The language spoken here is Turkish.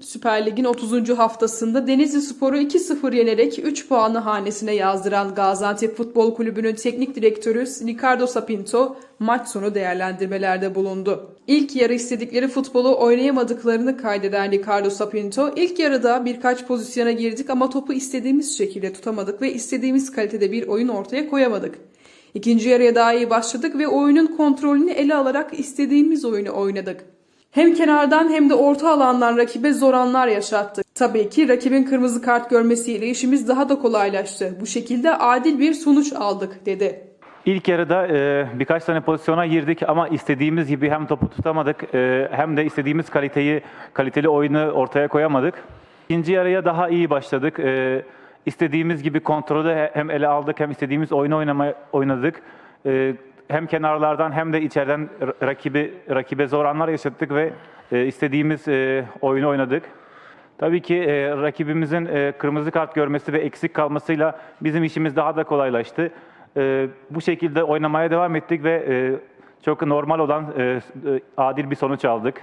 Süper Lig'in 30. haftasında Denizli Spor'u 2-0 yenerek 3 puanı hanesine yazdıran Gaziantep Futbol Kulübü'nün teknik direktörü Ricardo Sapinto maç sonu değerlendirmelerde bulundu. İlk yarı istedikleri futbolu oynayamadıklarını kaydeden Ricardo Sapinto, ilk yarıda birkaç pozisyona girdik ama topu istediğimiz şekilde tutamadık ve istediğimiz kalitede bir oyun ortaya koyamadık. İkinci yarıya daha iyi başladık ve oyunun kontrolünü ele alarak istediğimiz oyunu oynadık. Hem kenardan hem de orta alandan rakibe zor anlar yaşattık. Tabii ki rakibin kırmızı kart görmesiyle işimiz daha da kolaylaştı. Bu şekilde adil bir sonuç aldık dedi. İlk yarıda e, birkaç tane pozisyona girdik ama istediğimiz gibi hem topu tutamadık e, hem de istediğimiz kaliteyi kaliteli oyunu ortaya koyamadık. İkinci yarıya daha iyi başladık. E, istediğimiz gibi kontrolü he- hem ele aldık hem istediğimiz oyunu oynamaya oynadık. E, hem kenarlardan hem de içeriden ra- rakibi rakibe zor anlar yaşattık ve e, istediğimiz e, oyunu oynadık. Tabii ki e, rakibimizin e, kırmızı kart görmesi ve eksik kalmasıyla bizim işimiz daha da kolaylaştı. E, bu şekilde oynamaya devam ettik ve e, çok normal olan e, e, adil bir sonuç aldık.